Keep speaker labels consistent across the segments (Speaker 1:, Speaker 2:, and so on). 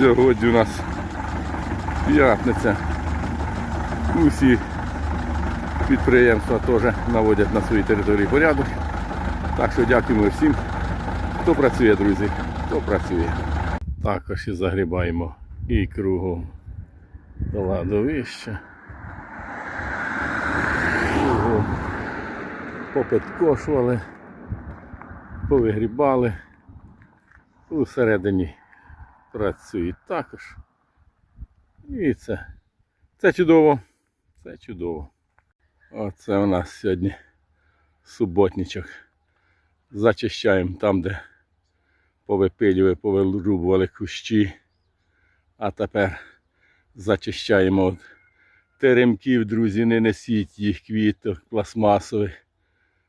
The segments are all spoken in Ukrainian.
Speaker 1: Сьогодні у нас п'ятниця. Усі підприємства теж наводять на своїй території порядок. Так що дякуємо всім, хто працює, друзі, хто працює. Також і загрібаємо і кругом кладовище. Кругом попідкошували, повигрібали. Усередині працюють також. І це, це чудово. Це чудово. Оце у нас сьогодні суботничок. Зачищаємо там, де повипилювали, повирубували кущі. А тепер зачищаємо от теремків, друзі, не несіть їх квіток пластмасових.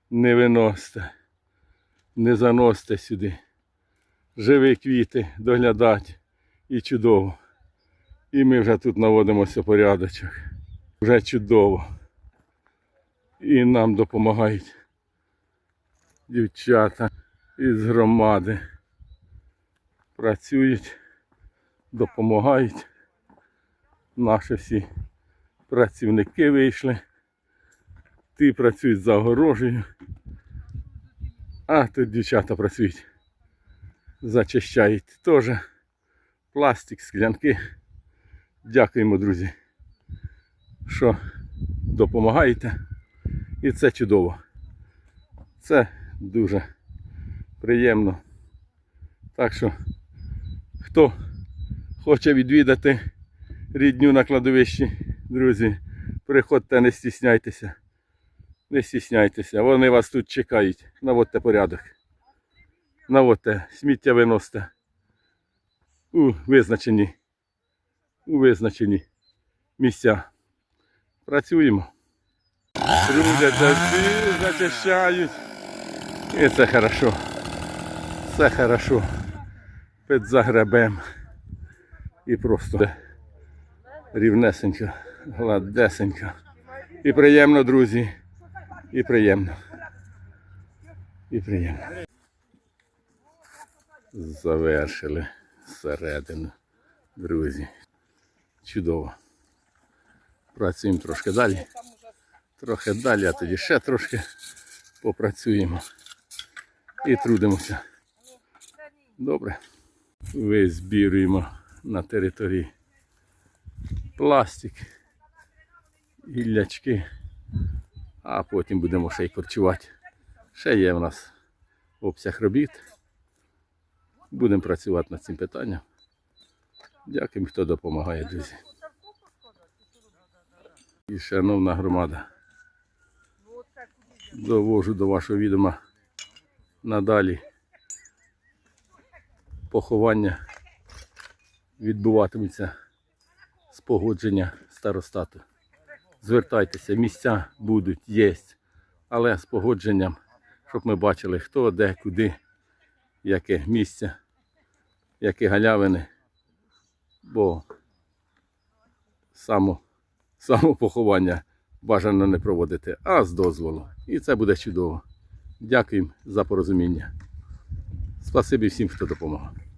Speaker 1: Не виносьте, не заносьте сюди. Живі квіти доглядати і чудово. І ми вже тут наводимося порядочок. Вже чудово. І нам допомагають дівчата із громади. Працюють, допомагають. Наші всі працівники вийшли. Ті працюють за огорожею. А тут дівчата працюють. Зачищають теж пластик, склянки. Дякуємо, друзі, що допомагаєте. І це чудово. Це дуже приємно. Так що, хто хоче відвідати рідню на кладовищі, друзі, приходьте, не стісняйтеся. Не стісняйтеся, вони вас тут чекають. Наводьте порядок. Наводьте, сміття виносите у визначені, у визначені місця. Працюємо. Трудяться всі, зачищають. І це хорошо. Це хорошо. Під загребем. І просто рівнесенько, гладесенько. І приємно, друзі. І приємно. І приємно. Завершили середину, друзі. Чудово. Працюємо трошки далі. Трохи далі, а тоді ще трошки попрацюємо. І трудимося. Добре. Визбірюємо на території пластик, гіллячки, а потім будемо ще й корчувати. Ще є в нас обсяг робіт. Будемо працювати над цим питанням. Дякуємо, хто допомагає, друзі. І шановна громада. Довожу до вашого відома надалі. Поховання відбуватиметься з погодження старостату. Звертайтеся, місця будуть, є, але з погодженням, щоб ми бачили, хто, де, куди, яке місце, які галявини, бо само, само поховання бажано не проводити, а з дозволу. І це буде чудово. Дякую за порозуміння. Спасибі всім, хто допомагав.